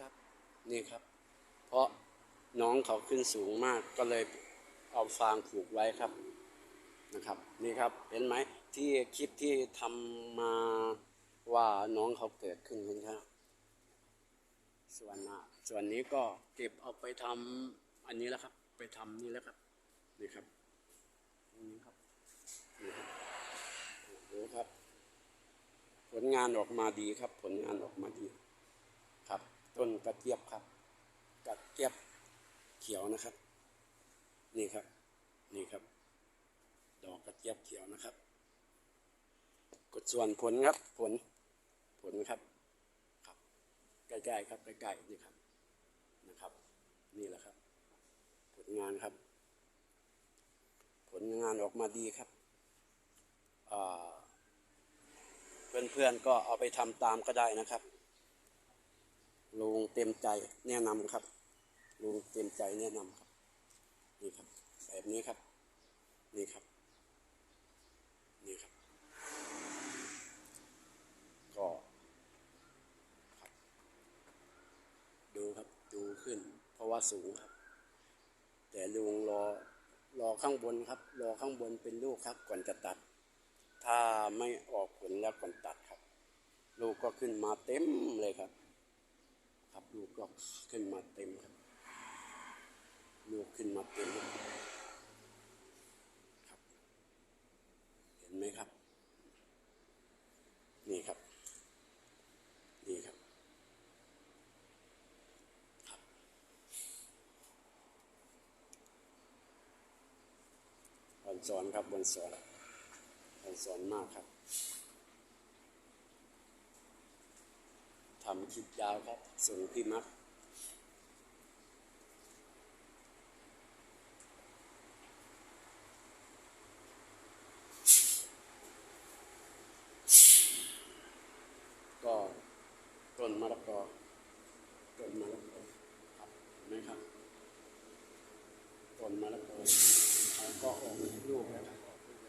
ครับ นี่ครับ เพราะน้องเขาขึ้นสูงมากก็เลยเอาฟางผูกไว้ครับนะครับ นี่ครับเห็นไหมที่คลิปที่ทำมาว่าน้องเขาเกิดขึ้นเห็นครับ ส่วนอะส่วนนี้ก็เก็บเอาไปทำอันนี้แล้วครับ ไปทำนี่แล้วครับนี่ครับนี่ครับนี่ครับโอ้โหครับ ผลงานออกมาดีครับ ผลงานออกมาดี ต้นกระเจี๊ยบครับกระเจี๊ยบเขียวนะครับ นี่ครับ นี่ครับ ดอกกระเจี๊ยบเขียวนะครับ กดส่วนผลครับ ผล ผลครับ ครับใกล้ๆครับใกล้ๆนี่ครับ นะครับ นี่แหละครับ ผลงานครับ ผลงานออกมาดีครับเพื่อนๆก็เอาไปทำตามก็ได้นะครับ ลุงเต็มใจแนะนำครับลุงเต็มใจแนะนำครับ นี่ครับ แบบนี้ครับ นี่ครับ นี่ครับ ก็ครับ ดูครับดูขึ้น เพราะว่าสูงครับ แต่ลุงรอรอข้างบนครับ รอข้างบนเป็นลูกครับ ก่อนจะตัด ถ้าไม่ออกผลแล้วก่อนตัดครับ ลูกก็ขึ้นมาเต็มเลยครับ ครับลูกก็ขึ้นมาเต็มครับลูกขึ้นมาเต็มครับ เห็นไหมครับ นี่ครับ นี่ครับครับบนสอนครับบนสอนบนสอนมากครับ ทำคลิปยาวครับ ส่งพี่มักก็ต้นมะละกอต้นมะละกอครับเห็นไหมครับต้นมะละกอเขาก็ออกลูกแล้วครับออกลูกแล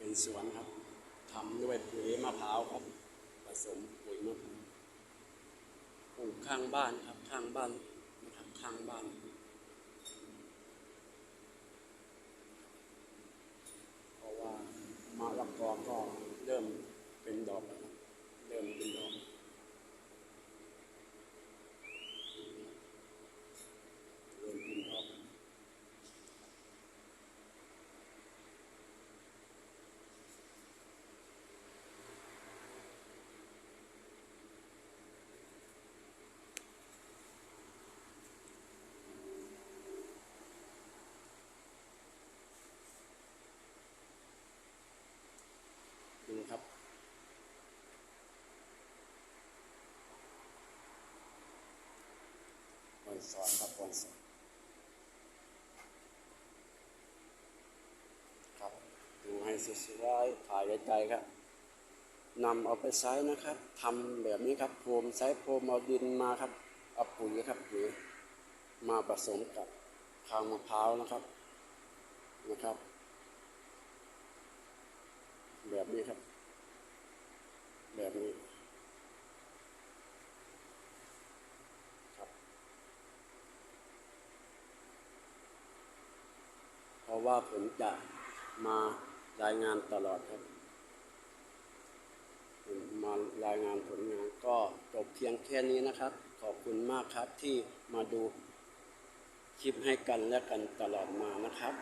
้ว เป็นสวนครับทำด้วยปุ๋ยมะพร้าวครับผสมปุ๋ยมะพร้าวปลูกข้างบ้านครับข้างบ้านนะครับข้างบ้าน เพราะว่ามะละกอก็เริ่มเป็นดอกแล้วครับเริ่มเป็นดอกเริ่มเป็นดอกดูครับบอน สอนพรับบอนสอนครับ ดูให้สวยๆถ่ายไกลๆครับนำเอาไปใช้นะครับทำแบบนี้ครับโฟมใช้โฟมเอาดินมาครับเอาปุ๋ยครับปุ๋ยมาผสมกับทางมะพร้าวนะครับนะครับนี้ครับ แบบนี้ครับ เพราะ ว่าผมจะมารายงานตลอดครับผมมารายงานผลงานก็จบเพียงแค่นี้นะครับ ขอบคุณมากครับที่มาดูคลิปให้กันและกันตลอดมานะครับ